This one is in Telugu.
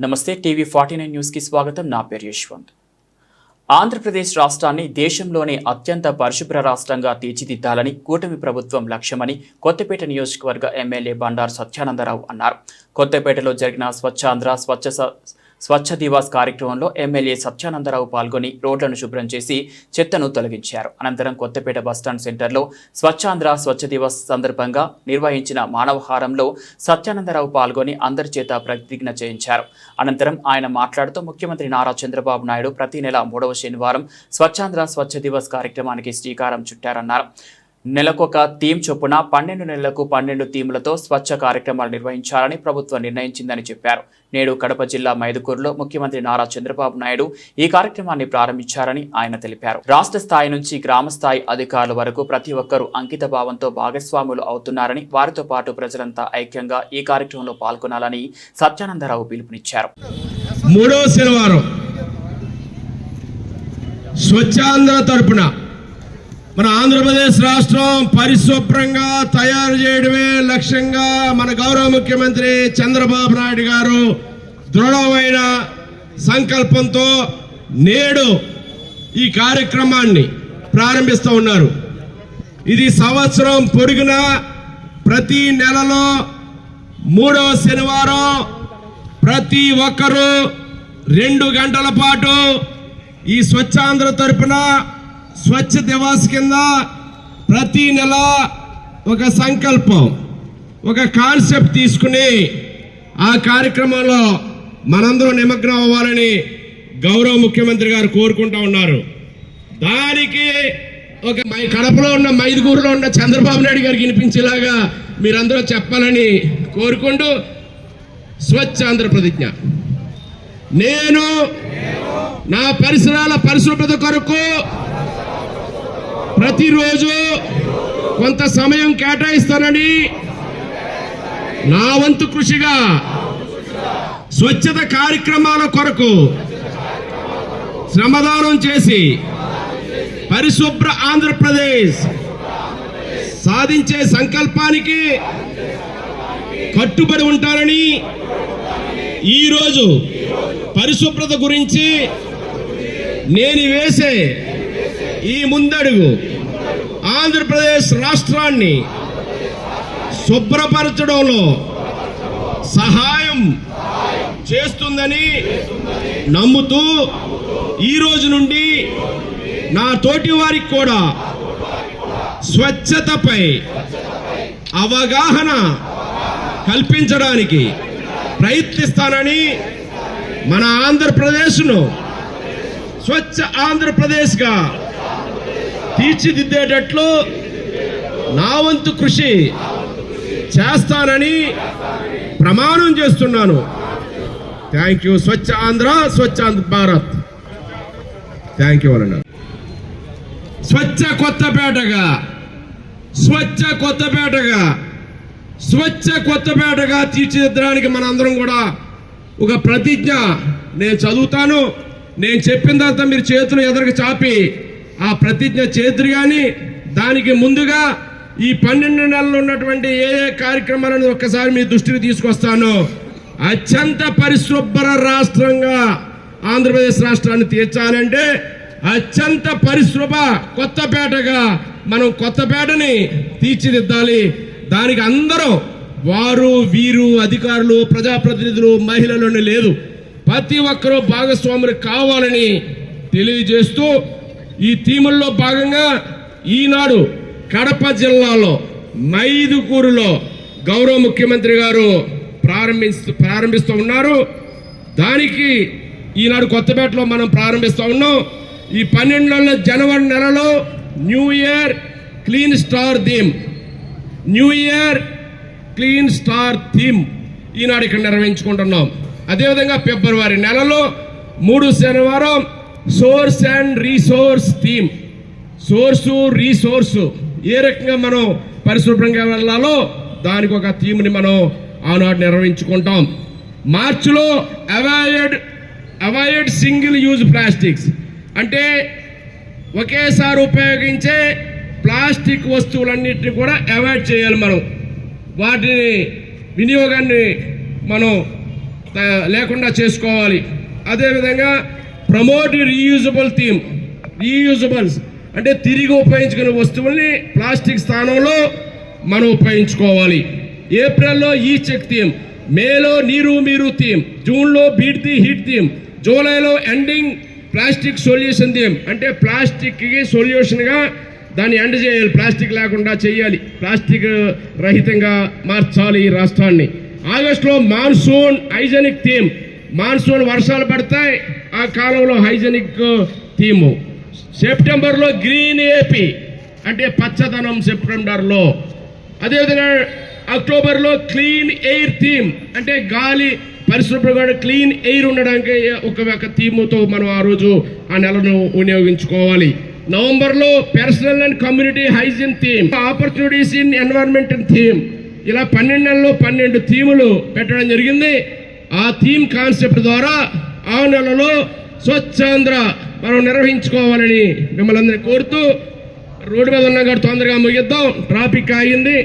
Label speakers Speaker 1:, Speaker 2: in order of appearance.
Speaker 1: నమస్తే టీవీ ఫార్టీ నైన్ న్యూస్కి స్వాగతం. నా పేరు యశ్వంత్. ఆంధ్రప్రదేశ్ రాష్ట్రాన్ని దేశంలోనే అత్యంత పరిశుభ్ర రాష్ట్రంగా తీర్చిదిద్దాలని కూటమి ప్రభుత్వం లక్ష్యమని కొత్తపేట నియోజకవర్గ ఎమ్మెల్యే బండారు సత్యానందరావు అన్నారు. కొత్తపేటలో జరిగిన స్వచ్ఛాంధ్ర స్వచ్ఛ స్వచ్ఛ దివాస్ కార్యక్రమంలో ఎమ్మెల్యే సత్యానందరావు పాల్గొని రోడ్లను శుభ్రం చేసి చెత్తను తొలగించారు. అనంతరం కొత్తపేట బస్టాండ్ సెంటర్లో స్వచ్ఛాంధ్ర స్వచ్ఛ దివాస్ సందర్భంగా నిర్వహించిన మానవహారంలో సత్యానందరావు పాల్గొని అందరి చేత ప్రతిజ్ఞ చేయించారు. అనంతరం ఆయన మాట్లాడుతూ ముఖ్యమంత్రి నారా చంద్రబాబు నాయుడు ప్రతి నెల మూడవ శనివారం స్వచ్ఛాంధ్ర స్వచ్ఛ దివాస్ కార్యక్రమానికి శ్రీకారం చుట్టారన్నారు. నెలకొక థీమ్ చొప్పున పన్నెండు నెలలకు పన్నెండు థీములతో స్వచ్ఛ కార్యక్రమాలు నిర్వహించాలని ప్రభుత్వం నిర్ణయించిందని చెప్పారు. నేడు కడప జిల్లా మైదుకూరులో ముఖ్యమంత్రి నారా చంద్రబాబు నాయుడు ఈ కార్యక్రమాన్ని ప్రారంభించారని ఆయన తెలిపారు. రాష్ట్ర స్థాయి నుంచి గ్రామ స్థాయి అధికారుల వరకు ప్రతి ఒక్కరూ అంకిత భావంతో భాగస్వాములు అవుతున్నారని వారితో పాటు ప్రజలంతా ఐక్యంగా ఈ కార్యక్రమంలో పాల్గొనాలని సత్యానందరావు పిలుపునిచ్చారు.
Speaker 2: మూడో శనివారం స్వచ్ఛాంధ్ర తరపున మన ఆంధ్రప్రదేశ్ రాష్ట్రం పరిశుభ్రంగా తయారు చేయడమే లక్ష్యంగా మన గౌరవ ముఖ్యమంత్రి చంద్రబాబు నాయుడు గారు దృఢమైన సంకల్పంతో నేడు ఈ కార్యక్రమాన్ని ప్రారంభిస్తూ ఉన్నారు. ఇది సంవత్సరం పొరుగున ప్రతి నెలలో మూడవ శనివారం ప్రతి ఒక్కరూ రెండు గంటల పాటు ఈ స్వచ్ఛాంధ్ర తరపున స్వచ్ఛ దివాస్ కింద ప్రతి నెల ఒక సంకల్పం ఒక కాన్సెప్ట్ తీసుకుని ఆ కార్యక్రమంలో మనందరం నిమగ్నం అవ్వాలని గౌరవ ముఖ్యమంత్రి గారు కోరుకుంటా ఉన్నారు. దానికి ఒక మై- కడపలో ఉన్న మైదుగూరులో ఉన్న చంద్రబాబు నాయుడు గారికి వినిపించేలాగా మీరందరూ చెప్పాలని కోరుకుంటూ స్వచ్ఛ ఆంధ్రప్రతిజ్ఞ. నేను నా పరిసరాల పరిశుభ్రత కొరకు ప్రతిరోజు కొంత సమయం కేటాయిస్తానని నా వంతు కృషిగా స్వచ్ఛత కార్యక్రమాల కొరకు శ్రమదానం చేసి పరిశుభ్ర ఆంధ్రప్రదేశ్ సాధించే సంకల్పానికి కట్టుబడి ఉంటానని ఈరోజు పరిశుభ్రత గురించి నేను వేసే ఈ ముందడుగు ఆంధ్రప్రదేశ్ రాష్ట్రాన్ని శుభ్రపరచడంలో సహాయం చేస్తుందని నమ్ముతూ ఈ రోజు నుండి నా తోటి వారికి కూడా స్వచ్ఛతపై అవగాహన కల్పించడానికి ప్రయత్నిస్తానని మన ఆంధ్రప్రదేశ్ను స్వచ్ఛ ఆంధ్రప్రదేశ్గా తీర్చిదిద్దేటట్లు నా వంతు కృషి చేస్తానని ప్రమాణం చేస్తున్నాను. Thank you Swachh Andhra Swachh Andhra Bharat. Thank you అన్న స్వచ్ఛ కొత్తపేటగా స్వచ్ఛ కొత్తపేటగా స్వచ్ఛ కొత్తపేటగా తీర్చిదిద్దడానికి మనందరం కూడా ఒక ప్రతిజ్ఞ. నేను చదువుతాను. నేను చెప్పిన తర్వాత మీరు చేతులు ఎదురుకు చాపి ఆ ప్రతిజ్ఞ చేతురు కానీ దానికి ముందుగా ఈ పన్నెండు నెలలు ఉన్నటువంటి ఏ ఏ కార్యక్రమాలను ఒక్కసారి మీ దృష్టికి తీసుకొస్తాను. అత్యంత పరిశుభ్ర రాష్ట్రంగా ఆంధ్రప్రదేశ్ రాష్ట్రాన్ని తీర్చాలంటే అత్యంత పరిశుభ్ర కొత్తపేటగా మనం కొత్తపేటని తీర్చిదిద్దాలి. దానికి అందరూ వారు వీరు అధికారులు ప్రజాప్రతినిధులు మహిళలు లేదు. ప్రతి ఒక్కరూ భాగస్వాములు కావాలని తెలియజేస్తూ ఈ థీముల్లో భాగంగా ఈనాడు కడప జిల్లాలో మైదుకూరులో గౌరవ ముఖ్యమంత్రి గారు ప్రారంభిస్తూ ప్రారంభిస్తూ ఉన్నారు. దానికి ఈనాడు కొత్తపేటలో మనం ప్రారంభిస్తూ ఉన్నాం. ఈ పన్నెండు నెలల జనవరి నెలలో new year clean star theme. New year clean star theme ఈనాడు ఇక్కడ నిర్వహించుకుంటున్నాం. అదేవిధంగా ఫిబ్రవరి నెలలో మూడు శనివారం source and resource theme. Source resource. ఏ రకంగా మనం పరిశుభ్రంగా వెళ్ళాలో దానికి ఒక థీమ్ని మనం ఆనాడు నిర్వహించుకుంటాం. మార్చిలో avoid avoid single use plastics. అంటే ఒకేసారి ఉపయోగించే ప్లాస్టిక్ వస్తువులన్నిటిని కూడా అవాయిడ్ చేయాలి మనం. వాటిని వినియోగాన్ని మనం లేకుండా చేసుకోవాలి. అదేవిధంగా ప్రమోట్ రీయూజబుల్ థీమ్ రీయూజబుల్స్ అంటే తిరిగి ఉపయోగించుకునే వస్తువుల్ని ప్లాస్టిక్ స్థానంలో మనం ఉపయోగించుకోవాలి. ఏప్రిల్లో ఈ చెక్ థీమ్ మేలో నీరు మీరు థీమ్ జూన్లో బీట్ ది హీట్ థీమ్ జూలైలో ఎండింగ్ ప్లాస్టిక్ సొల్యూషన్ థీమ్ అంటే ప్లాస్టిక్కి సొల్యూషన్గా దాన్ని ఎండ్ చేయాలి. ప్లాస్టిక్ లేకుండా చేయాలి. ప్లాస్టిక్ రహితంగా మార్చాలి ఈ రాష్ట్రాన్ని. ఆగస్టులో మాన్సూన్ హైజెనిక్ థీమ్ మాన్సూన్ వర్షాలు పడతాయి. ఆ కాలంలో హైజెనిక్ థీము. సెప్టెంబర్లో గ్రీన్ ఏపీ. అంటే పచ్చదనం సెప్టెంబర్లో. అదేవిధంగా అక్టోబర్లో క్లీన్ ఎయిర్ థీమ్. అంటే గాలి పరిశుభ్రంగా క్లీన్ ఎయిర్ ఉండడానికి ఒక ఒక థీముతో మనం ఆ రోజు ఆ నెలను వినియోగించుకోవాలి. నవంబర్లో personal and community hygiene theme. Opportunities in environment theme. ఇలా పన్నెండు నెలల్లో పన్నెండు థీములు పెట్టడం జరిగింది. ఆ థీమ్ కాన్సెప్ట్ ద్వారా ఆ నెలలో స్వచ్ఛాంధ్ర మనం నిర్వహించుకోవాలని మిమ్మల్ని అందరినీ కోరుతూ రోడ్డు మీద ఉన్న కాబట్టి తొందరగా ముగిద్దాం. ట్రాఫిక్ ఆగింది.